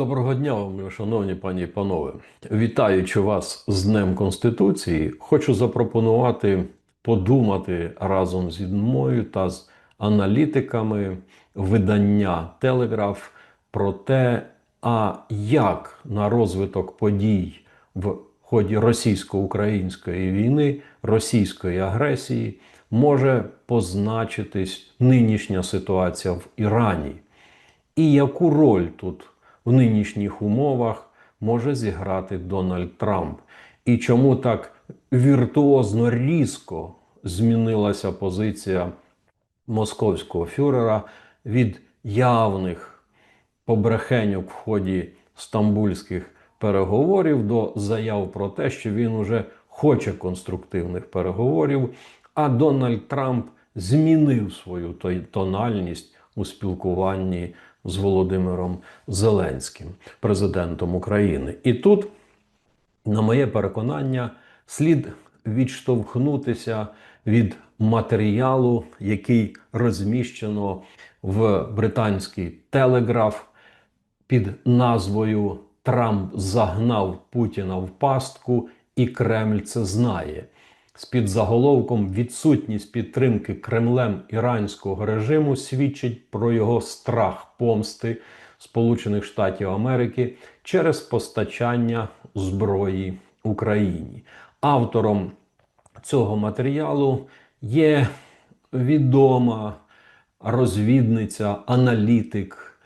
Доброго дня вам, шановні пані і панове. Вітаючи вас з Днем Конституції, хочу запропонувати подумати разом зі мною та з аналітиками видання Телеграф про те, а як на розвиток подій в ході російсько-української війни, російської агресії може позначитись нинішня ситуація в Ірані. І яку роль тут в нинішніх умовах може зіграти Дональд Трамп? І чому так віртуозно різко змінилася позиція московського фюрера від явних побрехеньок в ході стамбульських переговорів до заяв про те, що він уже хоче конструктивних переговорів, а Дональд Трамп змінив свою тональність у спілкуванні з Володимиром Зеленським, президентом України. І тут, на моє переконання, слід відштовхнутися від матеріалу, який розміщено в британський телеграф під назвою Трамп загнав Путіна в пастку, і Кремль це знає. З під заголовком відсутність підтримки Кремлем іранського режиму свідчить про його страх помсти Сполучених Штатів Америки через постачання зброї Україні. Автором цього матеріалу є відома розвідниця, аналітик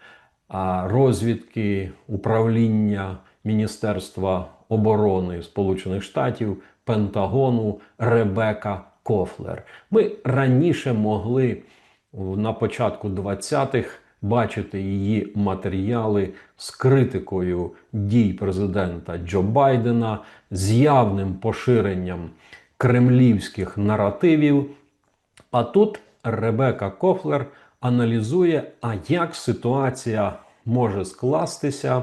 розвідки управління Міністерства оборони Сполучених Штатів Пентагону Ребека Кофлер. Ми раніше могли на початку 20-х бачити її матеріали з критикою дій президента Джо Байдена, з явним поширенням кремлівських наративів. А тут Ребека Кофлер аналізує, а як ситуація може скластися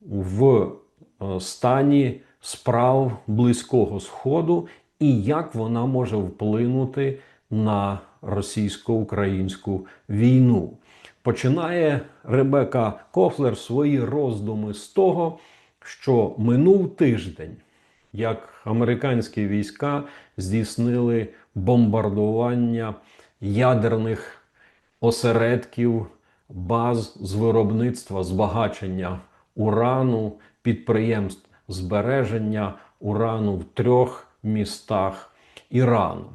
в е, стані справ Близького Сходу і як вона може вплинути на російсько-українську війну. Починає Ребека Кофлер свої роздуми з того, що минув тиждень, як американські війська здійснили бомбардування ядерних осередків, баз з виробництва збагачення урану, підприємств збереження урану в трьох містах Ірану.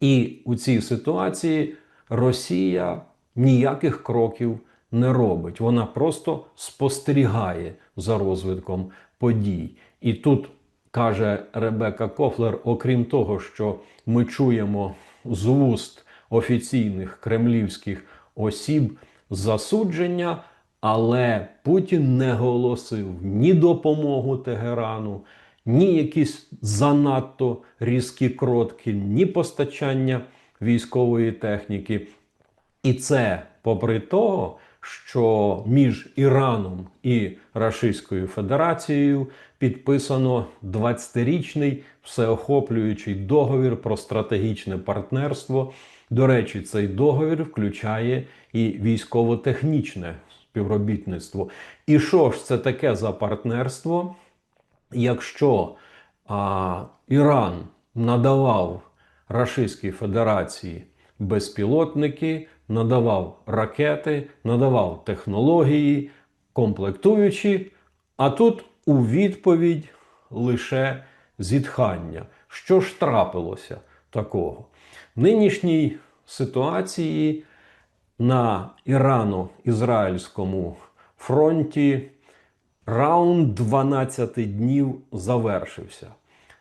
І у цій ситуації Росія ніяких кроків не робить. Вона просто спостерігає за розвитком подій. І тут каже Ребека Кофлер, окрім того, що ми чуємо з вуст офіційних кремлівських осіб засудження, але Путін не голосив ні допомогу Тегерану, ні якісь занадто різкі кротки, ні постачання військової техніки. І це попри того, що між Іраном і Рашистською Федерацією підписано 20-річний всеохоплюючий договір про стратегічне партнерство. До речі, цей договір включає і військово-технічне співробітництво. І що ж це таке за партнерство? Якщо а, Іран надавав Рашистській Федерації безпілотники, надавав ракети, надавав технології, комплектуючі, а тут у відповідь лише зітхання. Що ж трапилося такого? В нинішній ситуації на Ірано-Ізраїльському фронті раунд 12 днів завершився.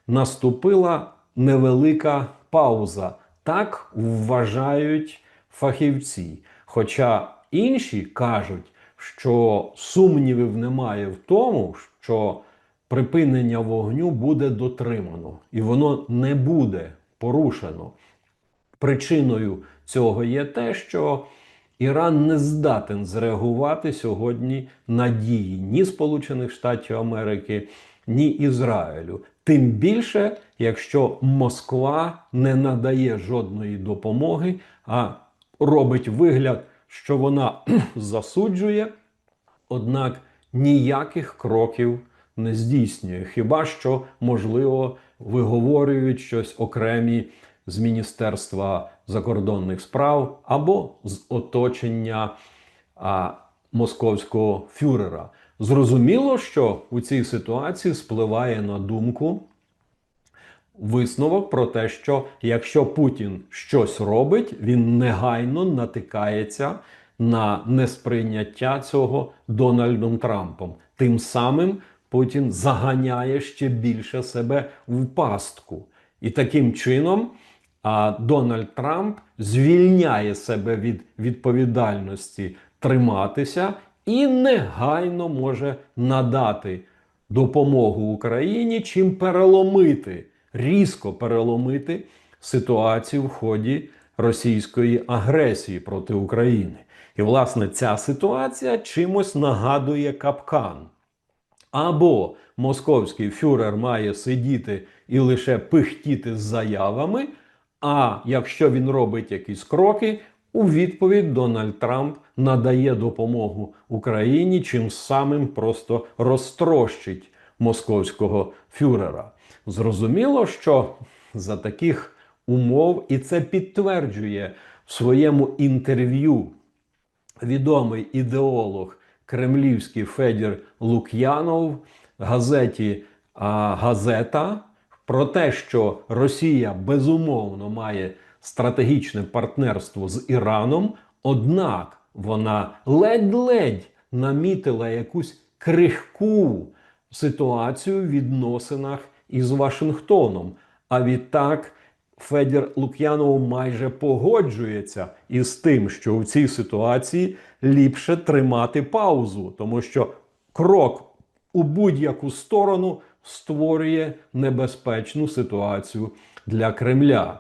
Наступила невелика пауза. Так вважають фахівці. Хоча інші кажуть, що сумнівів немає в тому, що припинення вогню буде дотримано і воно не буде порушено. Причиною цього є те, що Іран не здатен зреагувати сьогодні на дії ні Сполучених Штатів Америки, ні Ізраїлю. Тим більше, якщо Москва не надає жодної допомоги, а робить вигляд, що вона засуджує, однак ніяких кроків не здійснює. Хіба що, можливо, виговорюють щось окремі з Міністерства закордонних справ або з оточення а, московського фюрера. Зрозуміло, що у цій ситуації спливає на думку висновок про те, що якщо Путін щось робить, він негайно натикається на несприйняття цього Дональдом Трампом. Тим самим Путін заганяє ще більше себе в пастку. І таким чином а, Дональд Трамп звільняє себе від відповідальності триматися і негайно може надати допомогу Україні, чим переломити, різко переломити ситуацію в ході російської агресії проти України. І, власне, ця ситуація чимось нагадує капкан. Або московський фюрер має сидіти і лише пихтіти з заявами. А якщо він робить якісь кроки, у відповідь Дональд Трамп надає допомогу Україні, чим самим просто розтрощить московського фюрера. Зрозуміло, що за таких умов, і це підтверджує в своєму інтерв'ю відомий ідеолог кремлівський Федір Лук'янов газеті Газета про те, що Росія безумовно має стратегічне партнерство з Іраном, однак вона ледь-ледь намітила якусь крихку ситуацію в відносинах із Вашингтоном. А відтак Федір Лук'янов майже погоджується із тим, що у цій ситуації ліпше тримати паузу, тому що крок у будь-яку сторону створює небезпечну ситуацію для Кремля.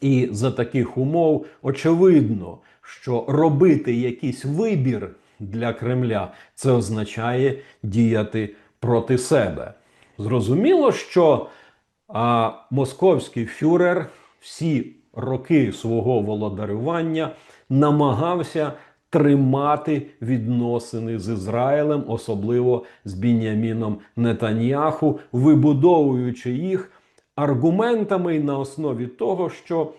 І за таких умов очевидно, що робити якийсь вибір для Кремля це означає діяти проти себе. Зрозуміло, що а, московський фюрер всі роки свого володарювання намагався тримати відносини з Ізраїлем, особливо з Біняміном Нетаньяху, вибудовуючи їх аргументами на основі того, що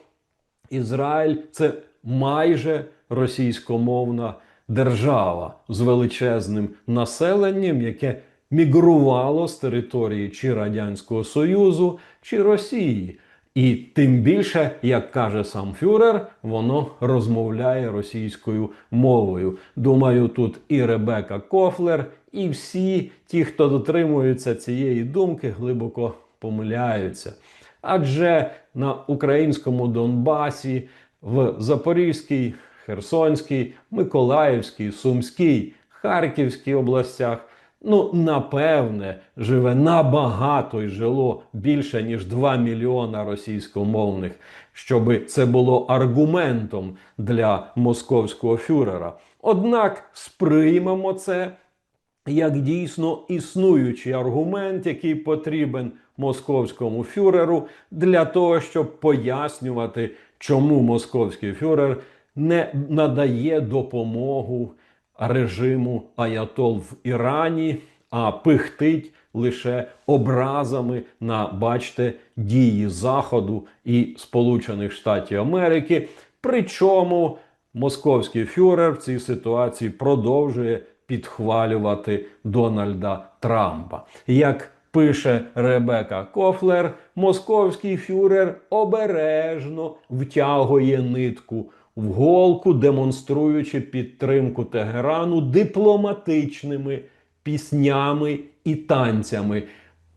Ізраїль це майже російськомовна держава з величезним населенням, яке мігрувало з території чи Радянського Союзу, чи Росії. І тим більше, як каже сам Фюрер, воно розмовляє російською мовою. Думаю, тут і Ребека Кофлер, і всі ті, хто дотримуються цієї думки, глибоко помиляються. Адже на українському Донбасі, в Запорізькій, Херсонській, Миколаївській, Сумській, Харківській областях. Ну, напевне, живе набагато і жило більше ніж 2 мільйона російськомовних, щоб це було аргументом для московського фюрера. Однак сприймемо це як дійсно існуючий аргумент, який потрібен московському фюреру для того, щоб пояснювати, чому московський фюрер не надає допомогу режиму Аятол в Ірані, а пихтить лише образами на, бачте, дії Заходу і Сполучених Штатів Америки. Причому московський фюрер в цій ситуації продовжує підхвалювати Дональда Трампа. Як пише Ребека Кофлер, московський фюрер обережно втягує нитку в голку, демонструючи підтримку Тегерану дипломатичними піснями і танцями,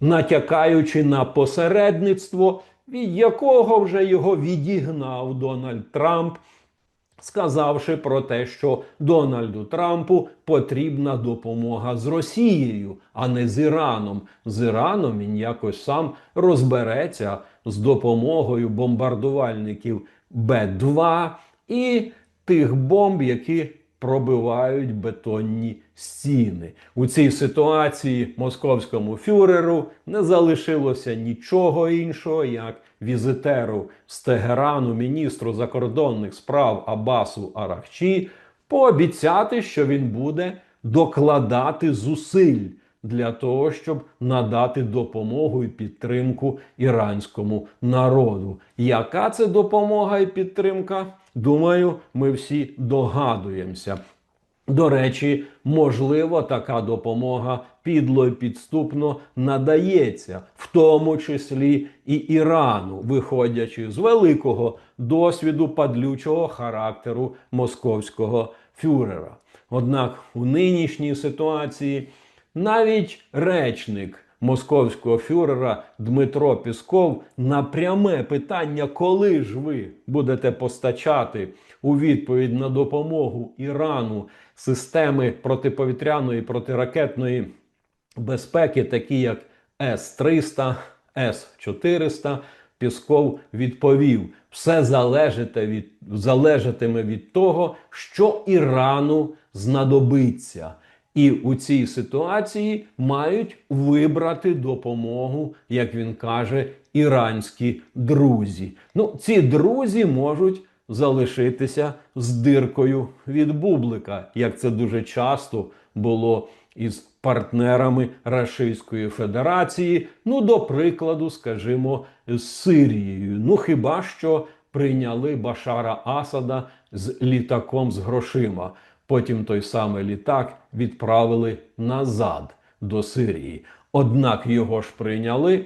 натякаючи на посередництво, від якого вже його відігнав Дональд Трамп, сказавши про те, що Дональду Трампу потрібна допомога з Росією, а не з Іраном. З Іраном він якось сам розбереться з допомогою бомбардувальників Б-2 і тих бомб, які пробивають бетонні стіни. У цій ситуації московському фюреру не залишилося нічого іншого, як візитеру з Тегерану, міністру закордонних справ Абасу Арахчі, пообіцяти, що він буде докладати зусиль для того, щоб надати допомогу і підтримку іранському народу. Яка це допомога і підтримка? Думаю, ми всі догадуємося. До речі, можливо, така допомога підло і підступно надається, в тому числі і Ірану, виходячи з великого досвіду падлючого характеру московського фюрера. Однак у нинішній ситуації навіть речник московського фюрера Дмитро Пісков на пряме питання, коли ж ви будете постачати у відповідь на допомогу Ірану системи протиповітряної протиракетної безпеки, такі як С-300, С-400, Пісков відповів: все залежите від, залежатиме від того, що Ірану знадобиться. І у цій ситуації мають вибрати допомогу, як він каже, іранські друзі. Ну, ці друзі можуть залишитися з диркою від бублика, як це дуже часто було із партнерами Рашистської Федерації. Ну, до прикладу, скажімо, з Сирією. Ну, хіба що прийняли Башара Асада з літаком з грошима. Потім той самий літак відправили назад до Сирії. Однак його ж прийняли,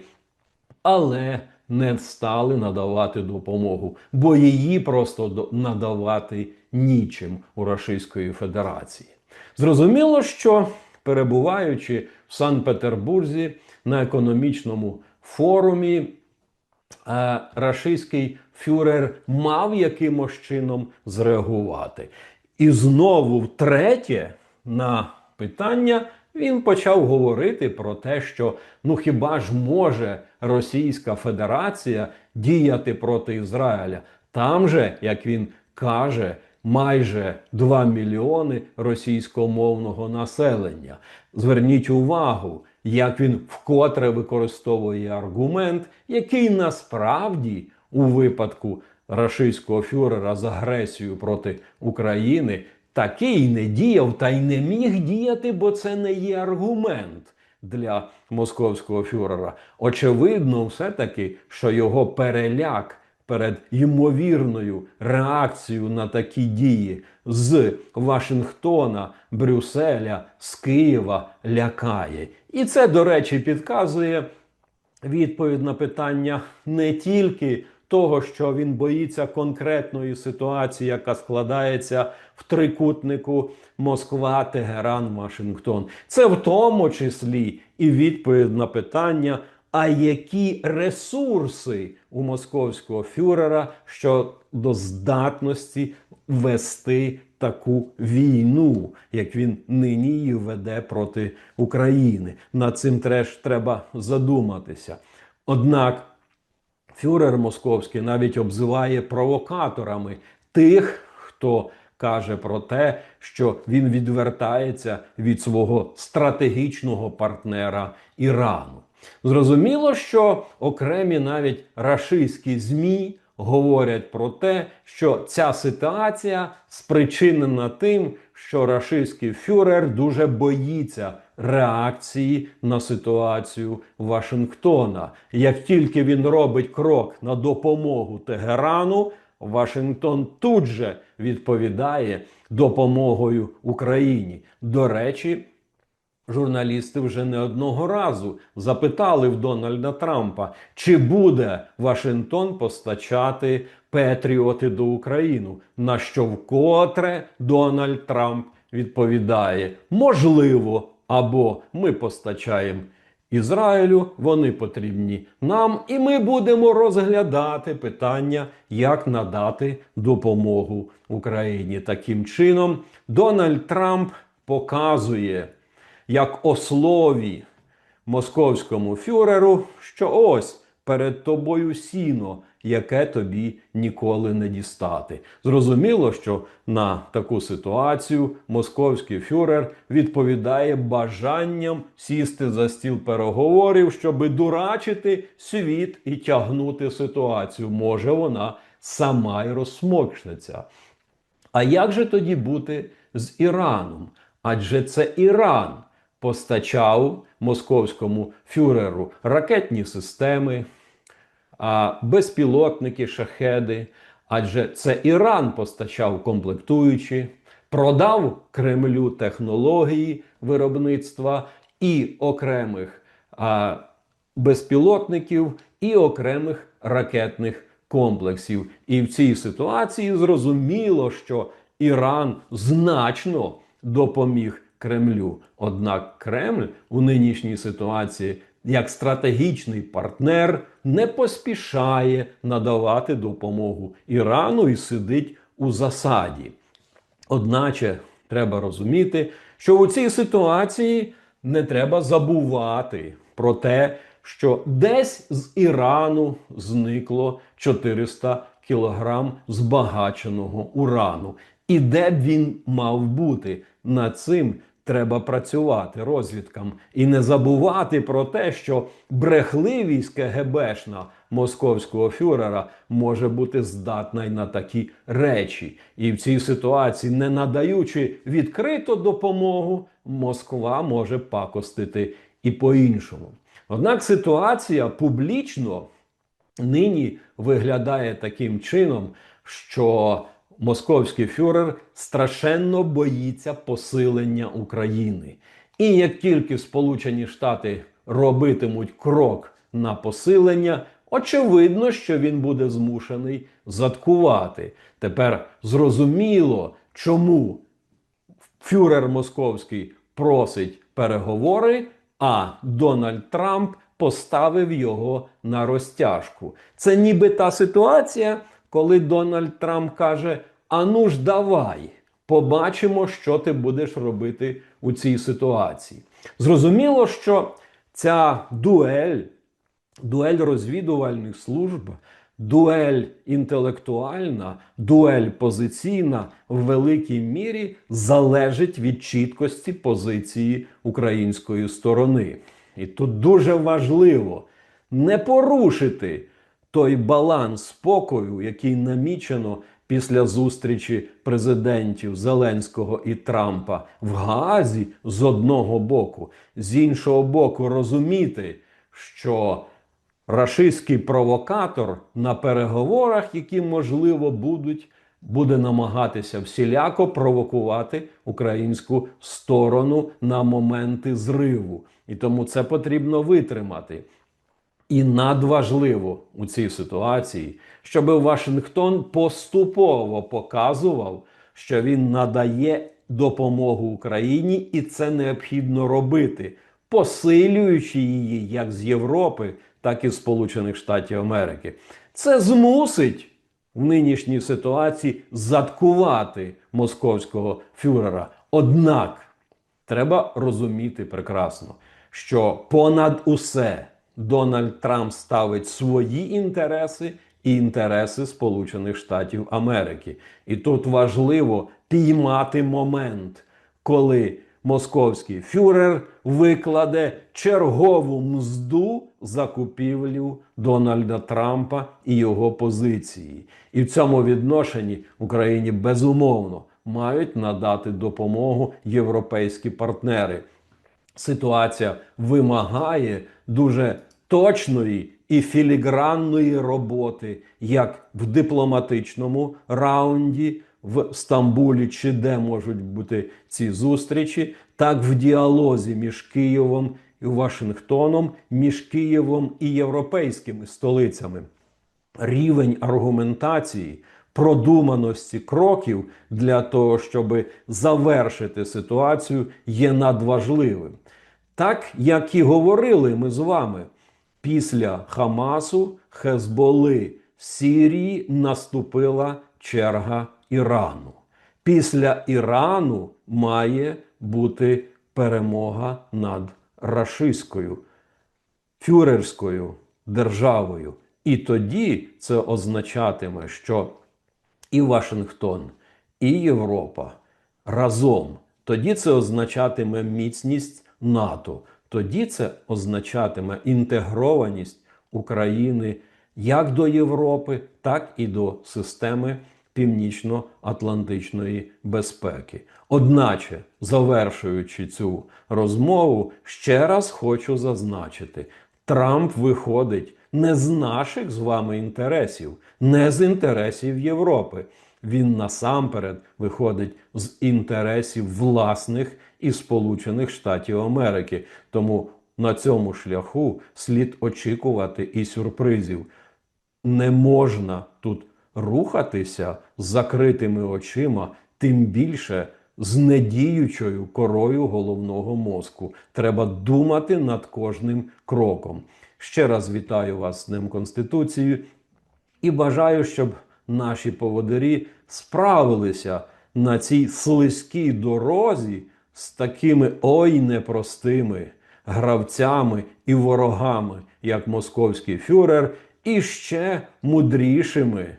але не стали надавати допомогу, бо її просто надавати нічим у Російської Федерації. Зрозуміло, що перебуваючи в Санкт-Петербурзі на економічному форумі, е, рашистський фюрер мав якимось чином зреагувати. І знову втретє на питання він почав говорити про те, що ну хіба ж може Російська Федерація діяти проти Ізраїля? Там же, як він каже, майже 2 мільйони російськомовного населення. Зверніть увагу, як він вкотре використовує аргумент, який насправді у випадку рашистського фюрера з агресією проти України такий не діяв та й не міг діяти, бо це не є аргумент для московського фюрера. Очевидно, все-таки, що його переляк перед ймовірною реакцією на такі дії з Вашингтона, Брюсселя, з Києва лякає. І це, до речі, підказує відповідь на питання не тільки того, що він боїться конкретної ситуації, яка складається в трикутнику Москва, Тегеран, Вашингтон. Це в тому числі і відповідь на питання. А які ресурси у московського фюрера щодо здатності вести таку війну, як він нині її веде проти України? Над цим теж треба задуматися. Однак фюрер московський навіть обзиває провокаторами тих, хто каже про те, що він відвертається від свого стратегічного партнера Ірану. Зрозуміло, що окремі навіть рашистські ЗМІ говорять про те, що ця ситуація спричинена тим, що рашистський фюрер дуже боїться реакції на ситуацію Вашингтона. Як тільки він робить крок на допомогу Тегерану, Вашингтон тут же відповідає допомогою Україні. До речі, Журналісти вже не одного разу запитали в Дональда Трампа, чи буде Вашингтон постачати Петріоти до України. На що вкотре Дональд Трамп відповідає: можливо, або ми постачаємо Ізраїлю, вони потрібні нам, і ми будемо розглядати питання, як надати допомогу Україні. Таким чином, Дональд Трамп показує як ослові московському фюреру, що ось перед тобою сіно, яке тобі ніколи не дістати. Зрозуміло, що на таку ситуацію московський фюрер відповідає бажанням сісти за стіл переговорів, щоби дурачити світ і тягнути ситуацію. Може, вона сама й розсмокшнеться. А як же тоді бути з Іраном? Адже це Іран постачав московському фюреру ракетні системи, безпілотники, шахеди. Адже це Іран постачав комплектуючі, продав Кремлю технології виробництва і окремих безпілотників, і окремих ракетних комплексів. І в цій ситуації зрозуміло, що Іран значно допоміг Кремлю. Однак Кремль у нинішній ситуації як стратегічний партнер не поспішає надавати допомогу Ірану і сидить у засаді. Одначе треба розуміти, що у цій ситуації не треба забувати про те, що десь з Ірану зникло 400 кілограм збагаченого урану. І де б він мав бути? Над цим треба працювати розвідкам і не забувати про те, що брехливість КГБшна московського фюрера може бути здатна й на такі речі. І в цій ситуації, не надаючи відкрито допомогу, Москва може пакостити і по-іншому. Однак ситуація публічно нині виглядає таким чином, що московський фюрер страшенно боїться посилення України. І як тільки Сполучені Штати робитимуть крок на посилення, очевидно, що він буде змушений заткувати. Тепер зрозуміло, чому фюрер московський просить переговори, а Дональд Трамп поставив його на розтяжку. Це ніби та ситуація, коли Дональд Трамп каже: А ну ж давай, побачимо, що ти будеш робити у цій ситуації. Зрозуміло, що ця дуель, дуель розвідувальних служб, дуель інтелектуальна, дуель позиційна в великій мірі залежить від чіткості позиції української сторони. І тут дуже важливо не порушити той баланс спокою, який намічено після зустрічі президентів Зеленського і Трампа в Гаазі з одного боку, з іншого боку, розуміти, що рашистський провокатор на переговорах, які можливо будуть, буде намагатися всіляко провокувати українську сторону на моменти зриву. І тому це потрібно витримати. І надважливо у цій ситуації, щоб Вашингтон поступово показував, що він надає допомогу Україні, і це необхідно робити, посилюючи її як з Європи, так і з Сполучених Штатів Америки. Це змусить в нинішній ситуації заткувати московського фюрера. Однак треба розуміти прекрасно, що понад усе. Дональд Трамп ставить свої інтереси і інтереси Сполучених Штатів Америки. І тут важливо піймати момент, коли московський фюрер викладе чергову мзду за купівлю Дональда Трампа і його позиції. І в цьому відношенні Україні безумовно мають надати допомогу європейські партнери. Ситуація вимагає дуже точної і філігранної роботи, як в дипломатичному раунді в Стамбулі, чи де можуть бути ці зустрічі, так в діалозі між Києвом і Вашингтоном, між Києвом і європейськими столицями. Рівень аргументації. Продуманості кроків для того, щоб завершити ситуацію, є надважливим. Так як і говорили ми з вами, після Хамасу Хезболи в Сирії наступила черга Ірану. Після Ірану має бути перемога над рашистською, фюрерською державою. І тоді це означатиме, що і Вашингтон, і Європа разом. Тоді це означатиме міцність НАТО. Тоді це означатиме інтегрованість України як до Європи, так і до системи північно-атлантичної безпеки. Одначе, завершуючи цю розмову, ще раз хочу зазначити: Трамп виходить не з наших з вами інтересів, не з інтересів Європи. Він насамперед виходить з інтересів власних і Сполучених Штатів Америки. Тому на цьому шляху слід очікувати і сюрпризів. Не можна тут рухатися з закритими очима, тим більше з недіючою корою головного мозку. Треба думати над кожним кроком. Ще раз вітаю вас з Днем Конституції і бажаю, щоб наші поводирі справилися на цій слизькій дорозі з такими ой непростими гравцями і ворогами, як московський фюрер, і ще мудрішими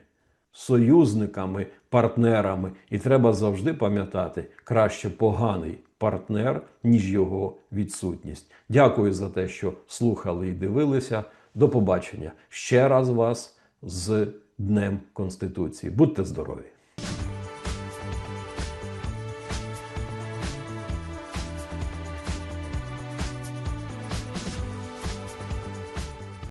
союзниками, партнерами. І треба завжди пам'ятати, краще поганий партнер, ніж його відсутність. Дякую за те, що слухали і дивилися. До побачення ще раз вас з Днем Конституції. Будьте здорові!